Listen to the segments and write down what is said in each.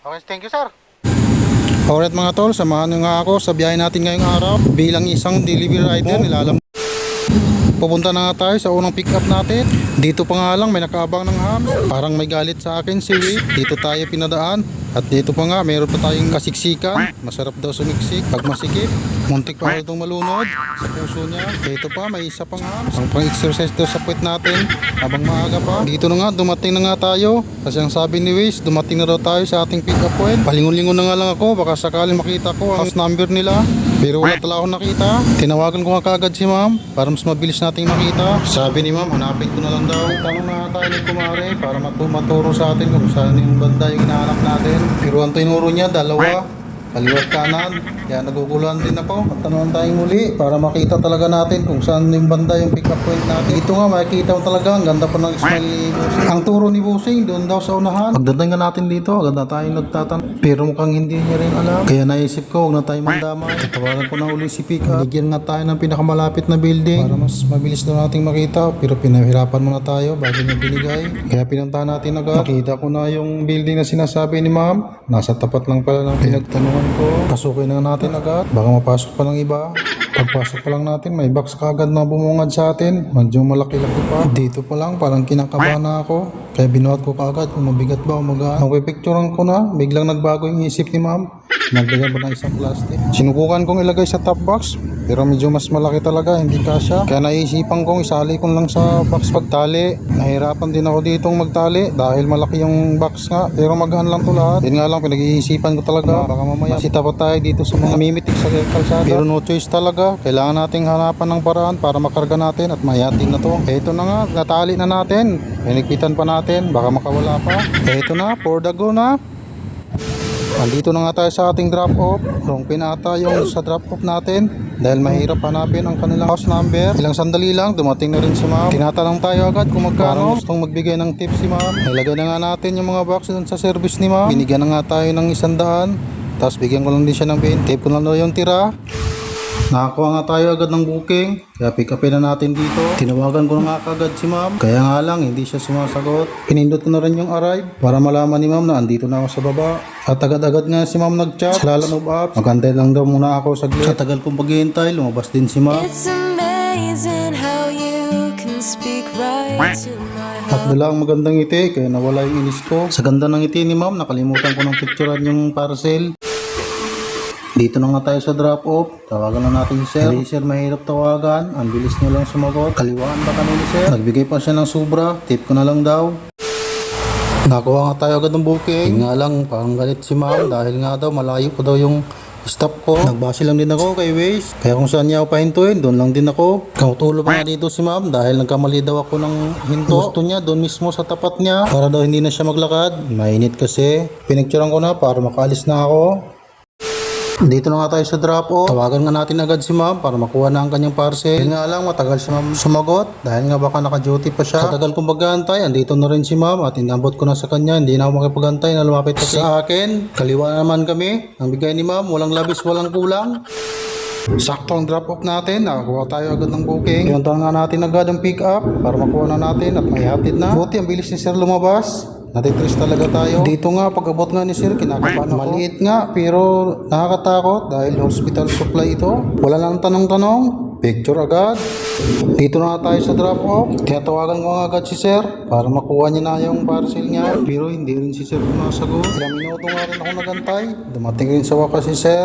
Okay, thank you sir. Alright mga tol, samahan nyo nga ako sa biyahe natin ngayong araw. Bilang isang delivery rider, nilalam Pupunta na nga tayo sa unang pick up natin. Dito pa nga lang may nakaabang ng ham. Parang may galit sa akin si Wade. Dito tayo pinadaan. At dito pa nga mayroon pa tayong kasiksikan. Masarap daw sumiksik. Pag masikip, muntik pa ako itong malunod sa puso niya. Dito pa may isa pang ham. Ang pang-exercise daw sa puwet natin. Habang maaga pa. Dito na nga, dumating na nga tayo. Kasi ang sabi ni Waze, dumating na daw tayo sa ating pick up point. Palingon-lingon na nga lang ako. Baka sakaling makita ko ang house number nila. Pero wala talaga akong nakita. Tinawagan ko nga kagad si ma'am para mas mabilis nating makita. Sabi ni ma'am, hanapin ko na lang daw. Tanong na tayo ni Kumare para matu- maturo sa atin kung saan yung banda yung hinahanap natin. Pero ang tinuro niya, dalawa. Kaliwat kanan. Kaya naguguluhan din ako. At tanong tayong muli para makita talaga natin kung saan yung banda yung pick up point natin. Ito nga, makikita mo talaga. Ang ganda pa ng smile. Ang turo ni Busing, doon daw sa unahan. Pagdating nga natin dito, agad na tayo nagtatanong. Pero mukhang hindi niya rin alam. Kaya naisip ko, huwag na tayo mandamay. Tatawagan ko na uli si Pika. Bigyan nga tayo ng pinakamalapit na building para mas mabilis na nating makita. Pero pinahirapan muna tayo bago niya binigay. Kaya pinuntahan natin agad. Nakita ko na yung building na sinasabi ni ma'am. Nasa tapat lang pala ng pinagtanungan ko. Pasukin na natin agad. Baka mapasok pa ng iba. Pagpasok pa lang natin, may box kagad na bumungad sa atin. Medyo malaki-laki pa. Dito pa lang, parang kinakabahan na ako. Kaya binuhat ko kagad kung mabigat ba o magaan. Magpipicturean ko na, biglang nagbago yung isip ni ma'am. Nagdagan ba ng isang plastic? Sinubukan kong ilagay sa top box, pero medyo mas malaki talaga, hindi kasya. Kaya naisipan kong isali ko lang sa box pagtali. Nahirapan din ako ditong magtali dahil malaki yung box nga. Pero magaan lang to lahat. Yun nga lang, pinag-iisipan ko talaga. Baka mamaya masita pa tayo dito sa mga mimitik sa kalsada. Pero no choice talaga. Kailangan nating hanapan ng paraan para makarga natin at mayatin na to. Ito na nga, natali na natin. Pinigpitan pa natin, baka makawala pa. Ito na, for the go na. Andito na nga tayo sa ating drop off. Wrong pin ata yung sa drop off natin. Dahil mahirap hanapin ang kanilang house number. Ilang sandali lang, dumating na rin si ma'am. Tinatanong tayo agad kung magkano. Gustong magbigay ng tip si ma'am. Ilagay na nga natin yung mga box dun sa service ni ma'am. Binigyan na nga tayo ng isang daan. Tapos bigyan ko lang din siya ng 20. Tip ko lang daw yung tira. Nakakuha nga tayo agad ng booking, kaya pick upin na natin dito. Tinawagan ko na nga kagad si ma'am, kaya nga lang hindi siya sumasagot. Pinindot ko na rin yung arrive para malaman ni ma'am na andito na ako sa baba. At agad-agad nga si ma'am nag-chat, lala move up. Magantay lang daw muna ako saglit. Sa tagal kong paghihintay, lumabas din si ma'am. It's amazing how you can speak right to my At dala ang magandang ngiti, kaya nawala yung inis ko. Sa ganda ng ngiti ni ma'am, nakalimutan ko ng picturean yung parcel. Dito na nga tayo sa drop off. Tawagan na natin si sir. Hindi sir mahirap tawagan. Ang bilis niya lang sumagot. Kaliwaan ba kami ni sir? Nagbigay pa siya ng sobra. Tip ko na lang daw. Nakuha nga tayo agad ng booking. Yun nga lang, parang galit si ma'am dahil nga daw malayo pa daw yung stop ko. Nagbase lang din ako kay Waze. Kaya kung saan niya ako pahintuin, doon lang din ako. Kamutulo pa nga dito si ma'am dahil nagkamali daw ako ng hinto. Gusto niya doon mismo sa tapat niya para daw hindi na siya maglakad. Mainit kasi. Pinicturean ko na para makaalis na ako. Dito na nga tayo sa drop off. Tawagan nga natin agad si ma'am para makuha na ang kanyang parcel. Yun nga lang, matagal si ma'am sumagot dahil nga baka naka-duty pa siya. Sa tagal kong pag-aantay, andito na rin si ma'am at inabot ko na sa kanya. Hindi na ako makipag-antay na lumapit pa sa akin. Kaliwa naman kami. Ang bigay ni ma'am, walang labis, walang kulang. Sakto ang drop off natin, nakakuha tayo agad ng booking. Pinuntahan nga natin agad ang pick up para makuha na natin at may hatid na. Buti ang bilis ni sir lumabas. Natitres talaga tayo. Dito nga, pag abot nga ni sir, kinakabahan ako. Maliit nga, pero nakakatakot dahil hospital supply ito. Wala lang tanong-tanong. Picture agad. Dito na tayo sa drop off. Tinatawagan ko nga agad si sir para makuha niya na yung parcel niya. Pero hindi rin si sir sumasagot. Ilang minuto nga rin ako nagantay. Dumating rin sa wakas si sir.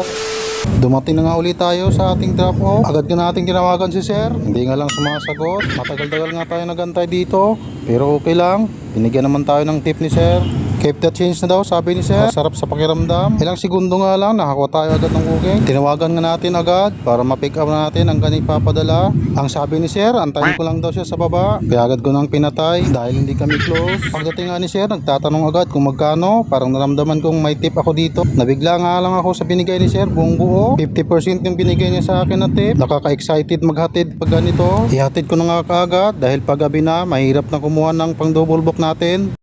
Dumating na nga ulit tayo sa ating drop off. Agad ka natin tinawagan si sir. Hindi nga lang sumasagot. Matagal-tagal nga tayo nagantay dito. Pero okay lang. Binigyan naman tayo ng tip ni sir. Keep change na daw, sabi ni sir. Sarap sa pakiramdam. Ilang segundo nga lang, nakakuha tayo agad ng booking. Tinawagan nga natin agad para ma-pick up na natin ang kanyang papadala. Ang sabi ni sir, antayin ko lang daw siya sa baba. Kaya agad ko nang pinatay dahil hindi kami close. Pagdating nga ni sir, nagtatanong agad kung magkano. Parang naramdaman kong may tip ako dito. Nabigla nga lang ako sa binigay ni sir, buong buo. 50% yung binigay niya sa akin na tip. Nakaka-excited maghatid pag ganito. Ihatid ko na nga kaagad dahil pag gabi na, mahirap na kumuha ng pang double book natin.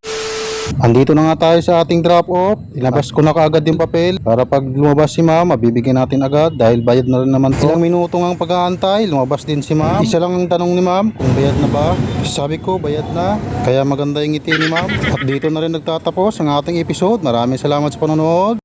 Andito na nga tayo sa ating drop off. Ilabas ko na kaagad yung papel para pag lumabas si ma'am, mabibigyan natin agad dahil bayad na rin naman to. Ilang minuto nga ang pag-aantay, lumabas din si ma'am. Isa lang ang tanong ni ma'am kung bayad na ba. Sabi ko, bayad na. Kaya maganda yung ngiti ni ma'am. At dito na rin nagtatapos ang ating episode. Maraming salamat sa panonood.